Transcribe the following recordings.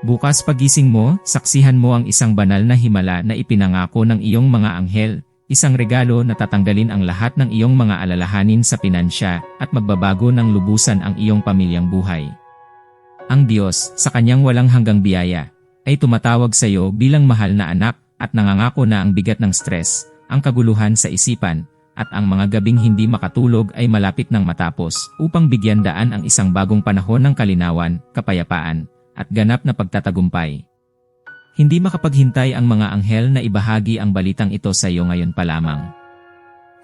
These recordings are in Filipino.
Bukas pagising mo, saksihan mo ang isang banal na himala na ipinangako ng iyong mga anghel, isang regalo na tatanggalin ang lahat ng iyong mga alalahanin sa pinansya at magbabago ng lubusan ang iyong pamilyang buhay. Ang Diyos, sa kanyang walang hanggang biyaya, ay tumatawag sa iyo bilang mahal na anak at nangangako na ang bigat ng stress, ang kaguluhan sa isipan, at ang mga gabing hindi makatulog ay malapit ng matapos upang bigyan daan ang isang bagong panahon ng kalinawan, kapayapaan, at ganap na pagtatagumpay. Hindi makapaghintay ang mga anghel na ibahagi ang balitang ito sa iyo ngayon pa lamang.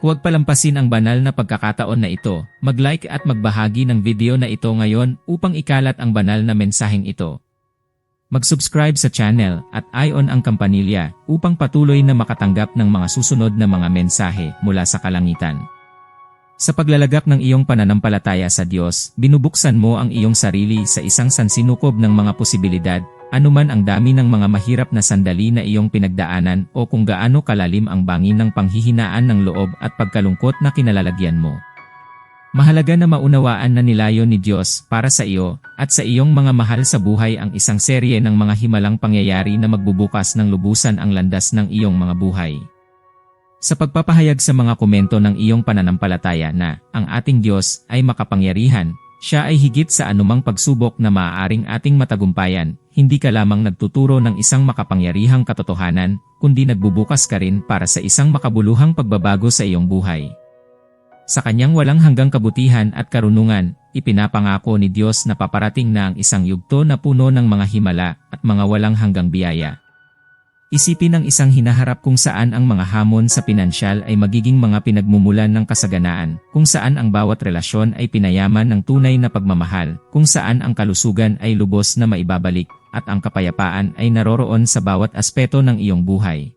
Huwag palampasin ang banal na pagkakataon na ito, mag-like at magbahagi ng video na ito ngayon upang ikalat ang banal na mensaheng ito. Mag-subscribe sa channel at i-on ang kampanilya upang patuloy na makatanggap ng mga susunod na mga mensahe mula sa kalangitan. Sa paglalagak ng iyong pananampalataya sa Diyos, binubuksan mo ang iyong sarili sa isang sansinukob ng mga posibilidad, anuman ang dami ng mga mahirap na sandali na iyong pinagdaanan o kung gaano kalalim ang bangin ng panghihinaan ng loob at pagkalungkot na kinalalagyan mo. Mahalaga na maunawaan na nilayon ni Diyos para sa iyo at sa iyong mga mahal sa buhay ang isang serye ng mga himalang pangyayari na magbubukas ng lubusan ang landas ng iyong mga buhay. Sa pagpapahayag sa mga komento ng iyong pananampalataya na ang ating Diyos ay makapangyarihan, siya ay higit sa anumang pagsubok na maaaring ating matagumpayan, hindi ka lamang nagtuturo ng isang makapangyarihang katotohanan, kundi nagbubukas ka rin para sa isang makabuluhang pagbabago sa iyong buhay. Sa kanyang walang hanggang kabutihan at karunungan, ipinapangako ni Diyos na paparating na ang isang yugto na puno ng mga himala at mga walang hanggang biyaya. Isipin ang isang hinaharap kung saan ang mga hamon sa pinansyal ay magiging mga pinagmumulan ng kasaganaan, kung saan ang bawat relasyon ay pinayaman ng tunay na pagmamahal, kung saan ang kalusugan ay lubos na maibabalik, at ang kapayapaan ay naroroon sa bawat aspeto ng iyong buhay.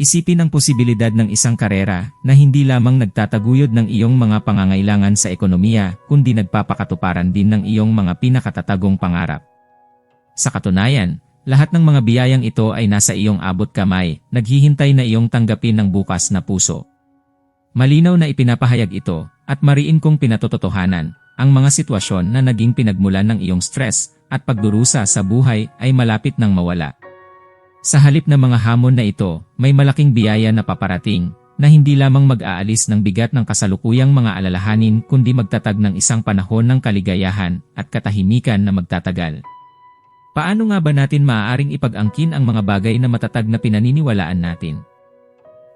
Isipin ang posibilidad ng isang karera na hindi lamang nagtataguyod ng iyong mga pangangailangan sa ekonomiya kundi nagpapakatuparan din ng iyong mga pinakatatagong pangarap. Sa katunayan, lahat ng mga biyayang ito ay nasa iyong abot kamay, naghihintay na iyong tanggapin ng bukas na puso. Malinaw na ipinapahayag ito at mariin kong pinatototohanan ang mga sitwasyon na naging pinagmulan ng iyong stress at pagdurusa sa buhay ay malapit nang mawala. Sa halip ng mga hamon na ito, may malaking biyaya na paparating na hindi lamang mag-aalis ng bigat ng kasalukuyang mga alalahanin kundi magtatag ng isang panahon ng kaligayahan at katahimikan na magtatagal. Paano nga ba natin maaaring ipag-angkin ang mga bagay na matatag na pinaniniwalaan natin?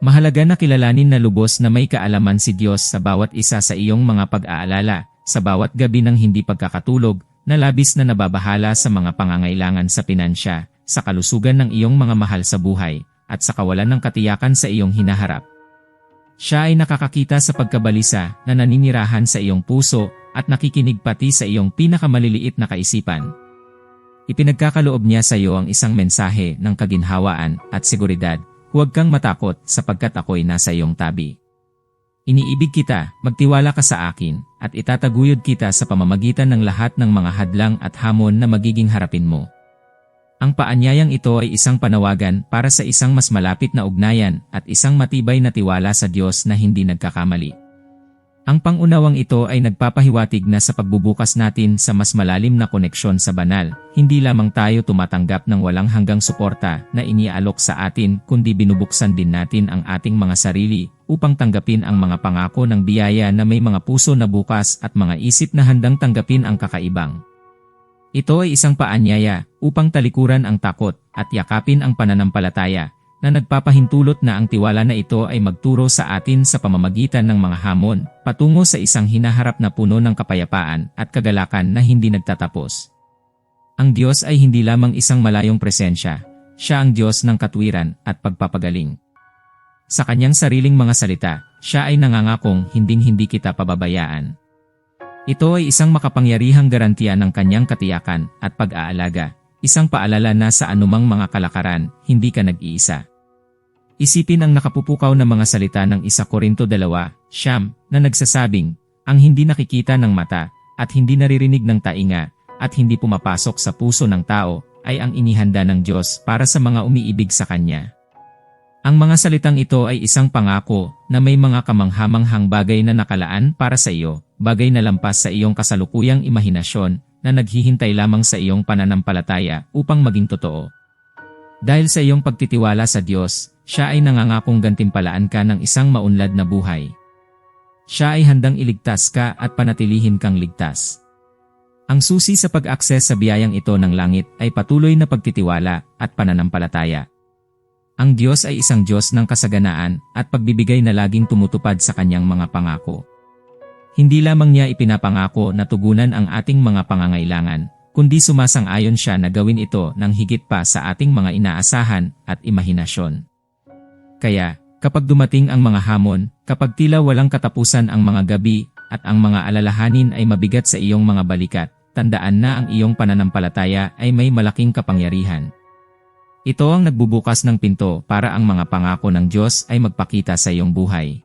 Mahalaga na kilalanin na lubos na may kaalaman si Diyos sa bawat isa sa iyong mga pag-aalala, sa bawat gabi ng hindi pagkakatulog, na labis na nababahala sa mga pangangailangan sa pinansya, sa kalusugan ng iyong mga mahal sa buhay, at sa kawalan ng katiyakan sa iyong hinaharap. Siya ay nakakakita sa pagkabalisa na naninirahan sa iyong puso at nakikinig pati sa iyong pinakamaliliit na kaisipan. Ipinagkakaloob niya sa iyo ang isang mensahe ng kaginhawaan at seguridad, huwag kang matakot sapagkat ako'y nasa iyong tabi. Iniibig kita, magtiwala ka sa akin, at itataguyod kita sa pamamagitan ng lahat ng mga hadlang at hamon na magiging harapin mo. Ang paanyayang ito ay isang panawagan para sa isang mas malapit na ugnayan at isang matibay na tiwala sa Diyos na hindi nagkakamali. Ang pangunawang ito ay nagpapahiwatig na sa pagbubukas natin sa mas malalim na koneksyon sa banal, hindi lamang tayo tumatanggap ng walang hanggang suporta na inialok sa atin kundi binubuksan din natin ang ating mga sarili upang tanggapin ang mga pangako ng biyaya na may mga puso na bukas at mga isip na handang tanggapin ang kakaibang. Ito ay isang paanyaya upang talikuran ang takot at yakapin ang pananampalataya na nagpapahintulot na ang tiwala na ito ay magturo sa atin sa pamamagitan ng mga hamon patungo sa isang hinaharap na puno ng kapayapaan at kagalakan na hindi nagtatapos. Ang Diyos ay hindi lamang isang malayong presensya, siya ang Diyos ng katwiran at pagpapagaling. Sa kanyang sariling mga salita, siya ay nangangakong hinding-hindi kita pababayaan. Ito ay isang makapangyarihang garantiya ng kanyang katiyakan at pag-aalaga, isang paalala na sa anumang mga kalakaran, hindi ka nag-iisa. Isipin ang nakapupukaw na mga salita ng isa Korinto 2, Siyam, na nagsasabing, ang hindi nakikita ng mata, at hindi naririnig ng tainga, at hindi pumapasok sa puso ng tao, ay ang inihanda ng Diyos para sa mga umiibig sa Kanya. Ang mga salitang ito ay isang pangako na may mga kamanghamanghang bagay na nakalaan para sa iyo, bagay na lampas sa iyong kasalukuyang imahinasyon na naghihintay lamang sa iyong pananampalataya upang maging totoo. Dahil sa iyong pagtitiwala sa Diyos, siya ay nangangakong gantimpalaan ka ng isang maunlad na buhay. Siya ay handang iligtas ka at panatilihin kang ligtas. Ang susi sa pag-akses sa biyayang ito ng langit ay patuloy na pagtitiwala at pananampalataya. Ang Diyos ay isang Diyos ng kasaganaan at pagbibigay na laging tumutupad sa kanyang mga pangako. Hindi lamang niya ipinapangako na tugunan ang ating mga pangangailangan, kundi sumasang-ayon siya na gawin ito ng higit pa sa ating mga inaasahan at imahinasyon. Kaya, kapag dumating ang mga hamon, kapag tila walang katapusan ang mga gabi, at ang mga alalahanin ay mabigat sa iyong mga balikat, tandaan na ang iyong pananampalataya ay may malaking kapangyarihan. Ito ang nagbubukas ng pinto para ang mga pangako ng Diyos ay magpakita sa iyong buhay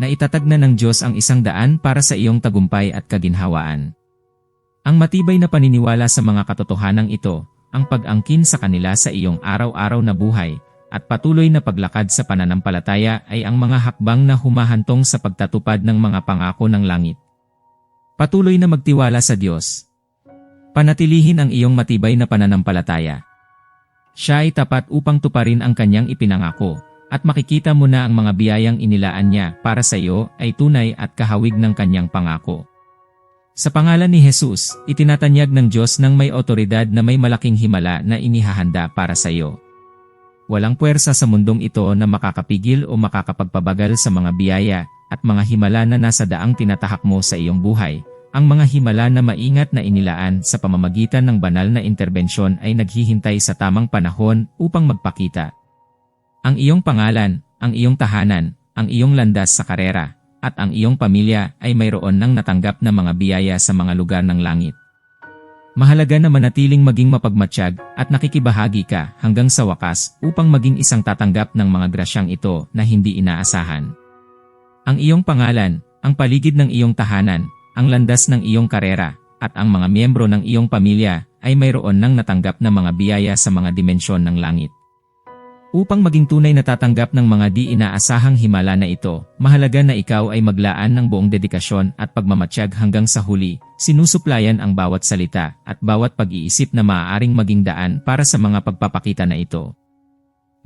na itatag na ng Diyos ang isang daan para sa iyong tagumpay at kaginhawaan. Ang matibay na paniniwala sa mga katotohanang ito, ang pag-angkin sa kanila sa iyong araw-araw na buhay, at patuloy na paglakad sa pananampalataya ay ang mga hakbang na humahantong sa pagtatupad ng mga pangako ng langit. Patuloy na magtiwala sa Diyos. Panatilihin ang iyong matibay na pananampalataya. Siya ay tapat upang tuparin ang kanyang ipinangako, at makikita mo na ang mga biyayang inilaan niya para sa iyo ay tunay at kahawig ng kanyang pangako. Sa pangalan ni Jesus, itinatanyag ng Diyos ng may otoridad na may malaking himala na inihahanda para sa iyo. Walang puwersa sa mundong ito na makakapigil o makakapagpabagal sa mga biyaya at mga himala na nasa daang tinatahak mo sa iyong buhay. Ang mga himala na maingat na inilaan sa pamamagitan ng banal na interbensyon ay naghihintay sa tamang panahon upang magpakita ang iyong pangalan, ang iyong tahanan, ang iyong landas sa karera, at ang iyong pamilya ay mayroon ng natanggap na mga biyaya sa mga lugar ng langit. Mahalaga na manatiling maging mapagmatsyag at nakikibahagi ka hanggang sa wakas upang maging isang tatanggap ng mga grasyang ito na hindi inaasahan. Ang iyong pangalan, ang paligid ng iyong tahanan, ang landas ng iyong karera, at ang mga miyembro ng iyong pamilya ay mayroon ng natanggap na mga biyaya sa mga dimensyon ng langit. Upang maging tunay na tatanggap ng mga di inaasahang himala na ito, mahalaga na ikaw ay maglaan ng buong dedikasyon at pagmamatsyag hanggang sa huli, sinusuplayan ang bawat salita at bawat pag-iisip na maaaring maging daan para sa mga pagpapakita na ito.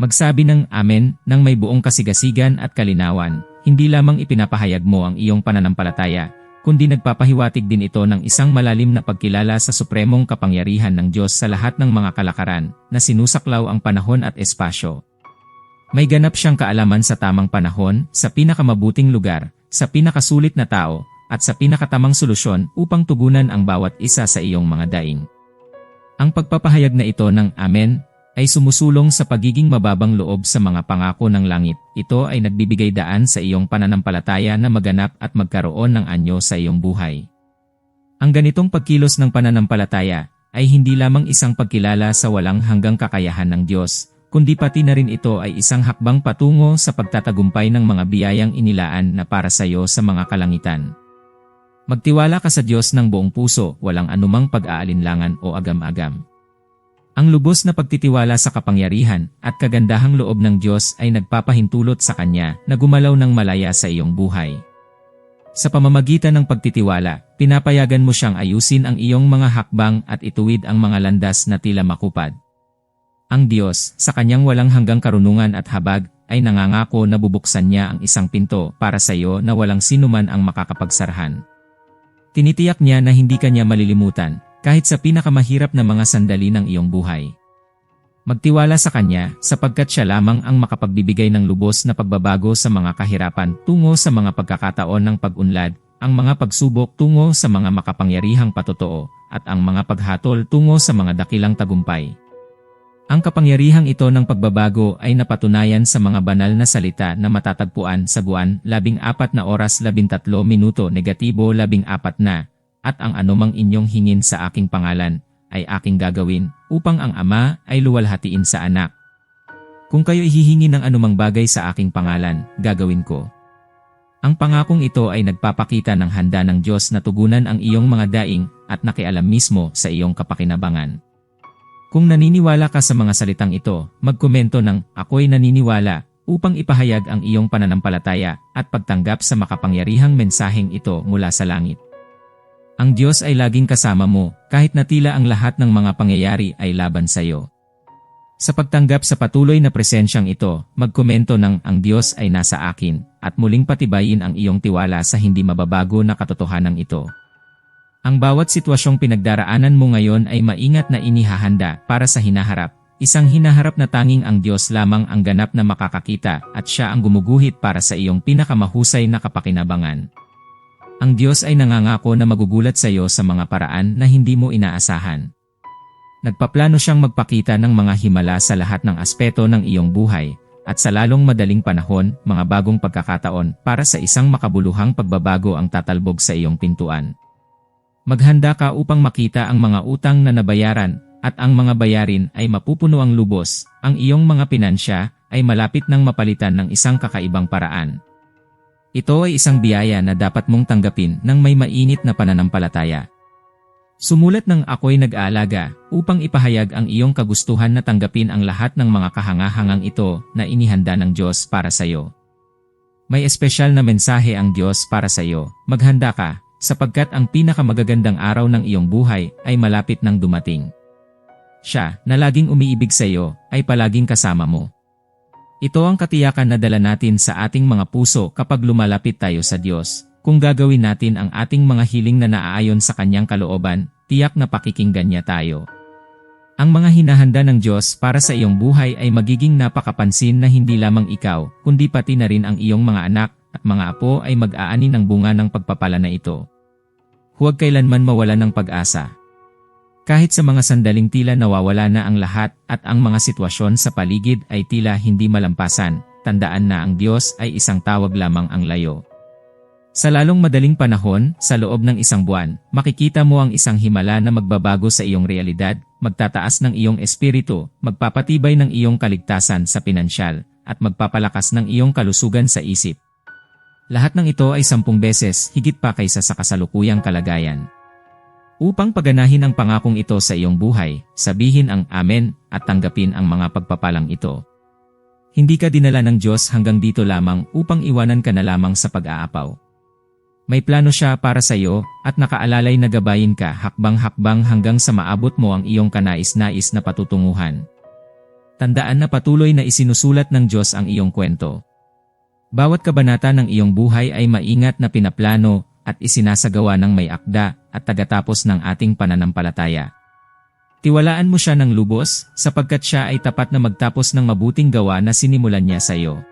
Magsabi ng Amen ng may buong kasigasigan at kalinawan, hindi lamang ipinapahayag mo ang iyong pananampalataya, kundi nagpapahiwatig din ito ng isang malalim na pagkilala sa supremong kapangyarihan ng Diyos sa lahat ng mga kalakaran na sinusaklaw ang panahon at espasyo. May ganap siyang kaalaman sa tamang panahon, sa pinakamabuting lugar, sa pinakasulit na tao, at sa pinakatamang solusyon upang tugunan ang bawat isa sa iyong mga daing. Ang pagpapahayag na ito ng Amen ay sumusulong sa pagiging mababang loob sa mga pangako ng langit. Ito ay nagbibigay daan sa iyong pananampalataya na maganap at magkaroon ng anyo sa iyong buhay. Ang ganitong pagkilos ng pananampalataya ay hindi lamang isang pagkilala sa walang hanggang kakayahan ng Diyos, kundi pati na rin ito ay isang hakbang patungo sa pagtatagumpay ng mga biyayang inilaan na para sa iyo sa mga kalangitan. Magtiwala ka sa Diyos ng buong puso, walang anumang pag-aalinlangan o agam-agam. Ang lubos na pagtitiwala sa kapangyarihan at kagandahang loob ng Diyos ay nagpapahintulot sa Kanya na gumalaw ng malaya sa iyong buhay. Sa pamamagitan ng pagtitiwala, pinapayagan mo siyang ayusin ang iyong mga hakbang at ituwid ang mga landas na tila makupad. Ang Diyos, sa Kanyang walang hanggang karunungan at habag, ay nangangako na bubuksan niya ang isang pinto para sa iyo na walang sinuman ang makakapagsarhan. Tinitiyak niya na hindi kanya malilimutan kahit sa pinakamahirap na mga sandali ng iyong buhay. Magtiwala sa Kanya sapagkat Siya lamang ang makapagbibigay ng lubos na pagbabago sa mga kahirapan tungo sa mga pagkakataon ng pag-unlad, ang mga pagsubok tungo sa mga makapangyarihang patotoo, at ang mga paghatol tungo sa mga dakilang tagumpay. Ang kapangyarihang ito ng pagbabago ay napatunayan sa mga banal na salita na matatagpuan sa buwan 14 na oras 13 minuto negatibo 14 na at ang anumang inyong hingin sa aking pangalan, ay aking gagawin, upang ang Ama ay luwalhatiin sa anak. Kung kayo hihingi ng anumang bagay sa aking pangalan, gagawin ko. Ang pangakong ito ay nagpapakita ng handa ng Diyos na tugunan ang iyong mga daing at nakialam mismo sa iyong kapakinabangan. Kung naniniwala ka sa mga salitang ito, magkomento ng ako'y naniniwala upang ipahayag ang iyong pananampalataya at pagtanggap sa makapangyarihang mensaheng ito mula sa langit. Ang Diyos ay laging kasama mo, kahit na tila ang lahat ng mga pangyayari ay laban sa iyo. Sa pagtanggap sa patuloy na presensyang ito, magkomento ng ang Diyos ay nasa akin, at muling patibayin ang iyong tiwala sa hindi mababago na katotohanan ito. Ang bawat sitwasyong pinagdaraanan mo ngayon ay maingat na inihahanda para sa hinaharap, isang hinaharap na tanging ang Diyos lamang ang ganap na makakakita at siya ang gumuguhit para sa iyong pinakamahusay na kapakinabangan. Ang Diyos ay nangangako na magugulat sa iyo sa mga paraan na hindi mo inaasahan. Nagpaplano siyang magpakita ng mga himala sa lahat ng aspeto ng iyong buhay, at sa lalong madaling panahon, mga bagong pagkakataon para sa isang makabuluhang pagbabago ang tatalbog sa iyong pintuan. Maghanda ka upang makita ang mga utang na nabayaran, at ang mga bayarin ay mapupuno ang lubos, ang iyong mga pinansya ay malapit ng mapalitan ng isang kakaibang paraan. Ito ay isang biyaya na dapat mong tanggapin ng may mainit na pananampalataya. Sumulat ng ako'y nag-aalaga upang ipahayag ang iyong kagustuhan na tanggapin ang lahat ng mga kahangahangang ito na inihanda ng Diyos para sa iyo. May espesyal na mensahe ang Diyos para sa iyo. Maghanda ka, sapagkat ang pinakamagagandang araw ng iyong buhay ay malapit nang dumating. Siya, na laging umiibig sa iyo, ay palaging kasama mo. Ito ang katiyakan na dala natin sa ating mga puso kapag lumalapit tayo sa Diyos. Kung gagawin natin ang ating mga hiling na naaayon sa Kanyang kalooban, tiyak na pakikinggan niya tayo. Ang mga hinahanda ng Diyos para sa iyong buhay ay magiging napakapansin na hindi lamang ikaw, kundi pati na rin ang iyong mga anak at mga apo ay mag-aani ng bunga ng pagpapala na ito. Huwag kailanman mawala ng pag-asa. Kahit sa mga sandaling tila nawawala na ang lahat at ang mga sitwasyon sa paligid ay tila hindi malampasan, tandaan na ang Diyos ay isang tawag lamang ang layo. Sa lalong madaling panahon, sa loob ng isang buwan, makikita mo ang isang himala na magbabago sa iyong realidad, magtataas ng iyong espiritu, magpapatibay ng iyong kaligtasan sa pinansyal, at magpapalakas ng iyong kalusugan sa isip. Lahat ng ito ay sampung beses higit pa kaysa sa kasalukuyang kalagayan. Upang paganahin ang pangakong ito sa iyong buhay, sabihin ang Amen at tanggapin ang mga pagpapalang ito. Hindi ka dinala ng Diyos hanggang dito lamang upang iwanan ka na lamang sa pag-aapaw. May plano siya para sa iyo at nakaalalay na gabayin ka hakbang-hakbang hanggang sa maabot mo ang iyong kanais-nais na patutunguhan. Tandaan na patuloy na isinusulat ng Diyos ang iyong kwento. Bawat kabanata ng iyong buhay ay maingat na pinaplano at isinasagawa ng may akda at tagatapos ng ating pananampalataya. Tiwalaan mo siya ng lubos sapagkat siya ay tapat na magtapos ng mabuting gawa na sinimulan niya sa iyo.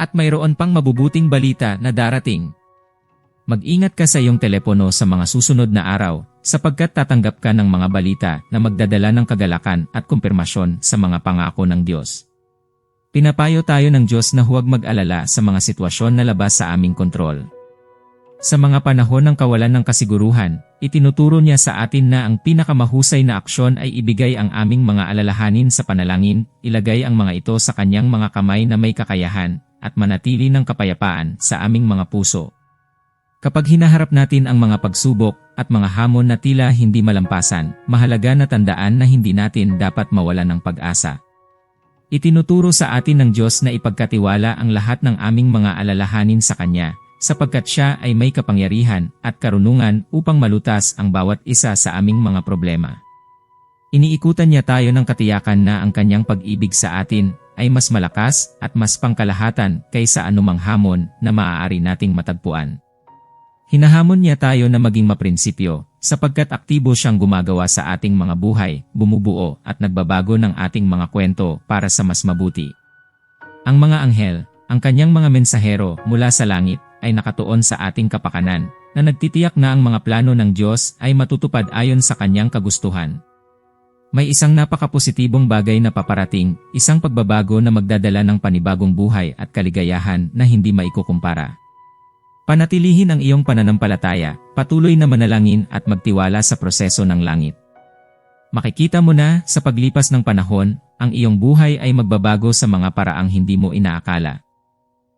At mayroon pang mabubuting balita na darating. Mag-ingat ka sa iyong telepono sa mga susunod na araw sapagkat tatanggap ka ng mga balita na magdadala ng kagalakan at kumpirmasyon sa mga pangako ng Diyos. Pinapayo tayo ng Diyos na huwag mag-alala sa mga sitwasyon na labas sa aming kontrol. Sa mga panahon ng kawalan ng kasiguruhan, itinuturo niya sa atin na ang pinakamahusay na aksyon ay ibigay ang aming mga alalahanin sa panalangin, ilagay ang mga ito sa kanyang mga kamay na may kakayahan, at manatili ng kapayapaan sa aming mga puso. Kapag hinaharap natin ang mga pagsubok at mga hamon na tila hindi malampasan, mahalaga na tandaan na hindi natin dapat mawala ng pag-asa. Itinuturo sa atin ng Diyos na ipagkatiwala ang lahat ng aming mga alalahanin sa Kanya, sapagkat Siya ay may kapangyarihan at karunungan upang malutas ang bawat isa sa aming mga problema. Iniikutan niya tayo ng katiyakan na ang Kanyang pag-ibig sa atin ay mas malakas at mas pangkalahatan kaysa anumang hamon na maaari nating matagpuan. Hinahamon niya tayo na maging maprinsipyo, sapagkat aktibo siyang gumagawa sa ating mga buhay, bumubuo at nagbabago ng ating mga kwento para sa mas mabuti. Ang mga anghel, ang kanyang mga mensahero mula sa langit, ay nakatuon sa ating kapakanan, na nagtitiyak na ang mga plano ng Diyos ay matutupad ayon sa kanyang kagustuhan. May isang napakapositibong bagay na paparating, isang pagbabago na magdadala ng panibagong buhay at kaligayahan na hindi maikukumpara. Panatilihin ang iyong pananampalataya, patuloy na manalangin at magtiwala sa proseso ng langit. Makikita mo na sa paglipas ng panahon, ang iyong buhay ay magbabago sa mga paraang hindi mo inaakala.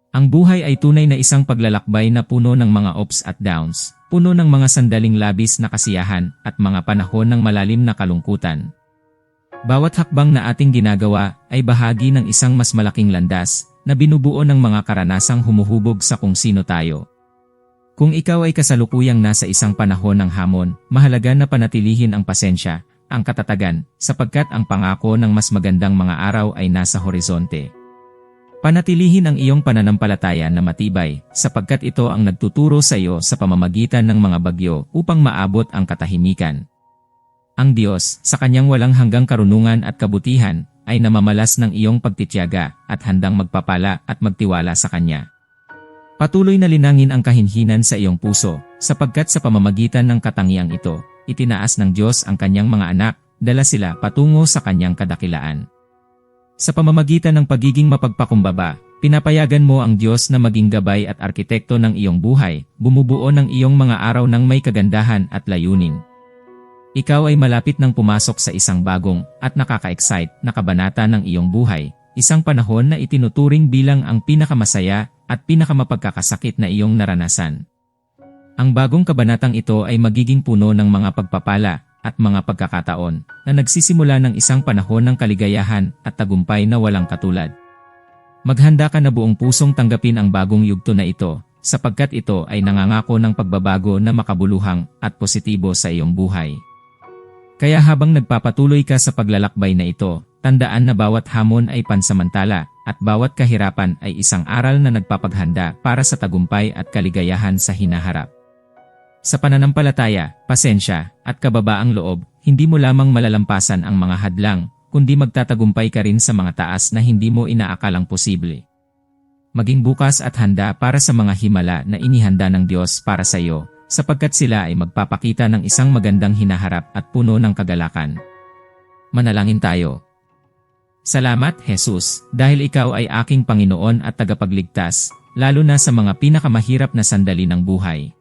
Ang buhay ay tunay na isang paglalakbay na puno ng mga ups at downs, puno ng mga sandaling labis na kasiyahan at mga panahon ng malalim na kalungkutan. Bawat hakbang na ating ginagawa ay bahagi ng isang mas malaking landas na binubuo ng mga karanasang humuhubog sa kung sino tayo. Kung ikaw ay kasalukuyang nasa isang panahon ng hamon, mahalaga na panatilihin ang pasensya, ang katatagan, sapagkat ang pangako ng mas magandang mga araw ay nasa horizonte. Panatilihin ang iyong pananampalataya na matibay, sapagkat ito ang nagtuturo sa iyo sa pamamagitan ng mga bagyo upang maabot ang katahimikan. Ang Diyos, sa kanyang walang hanggang karunungan at kabutihan, ay namamalas ng iyong pagtityaga at handang magpapala at magtiwala sa Kanya. Patuloy na linangin ang kahinhinan sa iyong puso, sapagkat sa pamamagitan ng katangiang ito, itinaas ng Diyos ang kanyang mga anak, dala sila patungo sa kanyang kadakilaan. Sa pamamagitan ng pagiging mapagpakumbaba, pinapayagan mo ang Diyos na maging gabay at arkitekto ng iyong buhay, bumubuo ng iyong mga araw ng may kagandahan at layunin. Ikaw ay malapit ng pumasok sa isang bagong at nakaka-excite na kabanata ng iyong buhay, isang panahon na itinuturing bilang ang pinakamasaya at pinakamapagkakasakit na iyong naranasan. Ang bagong kabanatang ito ay magiging puno ng mga pagpapala at mga pagkakataon na nagsisimula ng isang panahon ng kaligayahan at tagumpay na walang katulad. Maghanda ka na buong pusong tanggapin ang bagong yugto na ito sapagkat ito ay nangangako ng pagbabago na makabuluhang at positibo sa iyong buhay. Kaya habang nagpapatuloy ka sa paglalakbay na ito, tandaan na bawat hamon ay pansamantala at bawat kahirapan ay isang aral na nagpapaghanda para sa tagumpay at kaligayahan sa hinaharap. Sa pananampalataya, pasensya, at kababaang loob, hindi mo lamang malalampasan ang mga hadlang, kundi magtatagumpay ka rin sa mga taas na hindi mo inaakalang posible. Maging bukas at handa para sa mga himala na inihanda ng Diyos para sa iyo, sapagkat sila ay magpapakita ng isang magandang hinaharap at puno ng kagalakan. Manalangin tayo. Salamat, Jesus, dahil ikaw ay aking Panginoon at tagapagligtas, lalo na sa mga pinakamahirap na sandali ng buhay.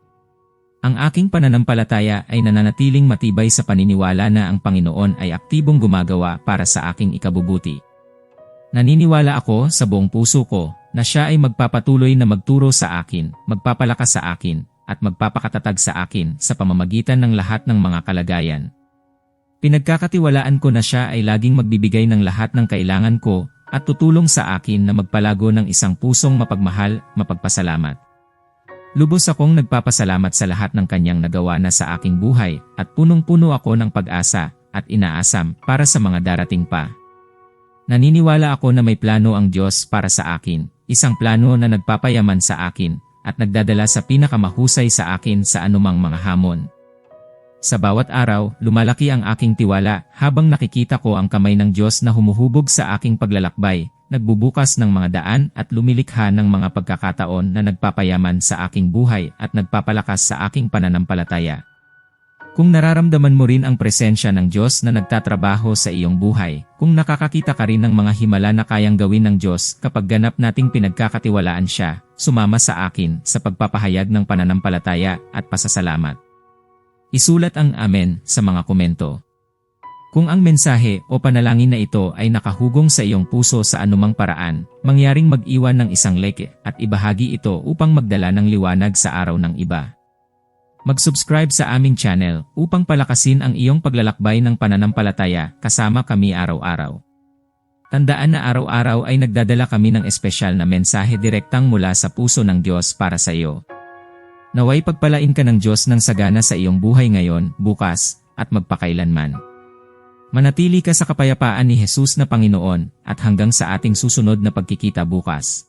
Ang aking pananampalataya ay nananatiling matibay sa paniniwala na ang Panginoon ay aktibong gumagawa para sa aking ikabubuti. Naniniwala ako sa buong puso ko na siya ay magpapatuloy na magturo sa akin, magpapalakas sa akin, at magpapakatatag sa akin sa pamamagitan ng lahat ng mga kalagayan. Pinagkakatiwalaan ko na siya ay laging magbibigay ng lahat ng kailangan ko at tutulong sa akin na magpalago ng isang pusong mapagmahal, mapagpasalamat. Lubos akong nagpapasalamat sa lahat ng kanyang nagawa na sa aking buhay at punong-puno ako ng pag-asa at inaasam para sa mga darating pa. Naniniwala ako na may plano ang Diyos para sa akin, isang plano na nagpapayaman sa akin at nagdadala sa pinakamahusay sa akin sa anumang mga hamon. Sa bawat araw, lumalaki ang aking tiwala habang nakikita ko ang kamay ng Diyos na humuhubog sa aking paglalakbay, nagbubukas ng mga daan at lumilikha ng mga pagkakataon na nagpapayaman sa aking buhay at nagpapalakas sa aking pananampalataya. Kung nararamdaman mo rin ang presensya ng Diyos na nagtatrabaho sa iyong buhay, kung nakakakita ka rin ng mga himala na kayang gawin ng Diyos kapag ganap nating pinagkakatiwalaan siya, sumama sa akin sa pagpapahayag ng pananampalataya at pasasalamat. Isulat ang Amen sa mga komento. Kung ang mensahe o panalangin na ito ay nakahugong sa iyong puso sa anumang paraan, mangyaring mag-iwan ng isang like at ibahagi ito upang magdala ng liwanag sa araw ng iba. Mag-subscribe sa aming channel upang palakasin ang iyong paglalakbay ng pananampalataya kasama kami araw-araw. Tandaan na araw-araw ay nagdadala kami ng espesyal na mensahe direktang mula sa puso ng Diyos para sa iyo. Naway pagpalain ka ng Diyos ng sagana sa iyong buhay ngayon, bukas, at magpakailanman. Manatili ka sa kapayapaan ni Jesus na Panginoon at hanggang sa ating susunod na pagkikita bukas.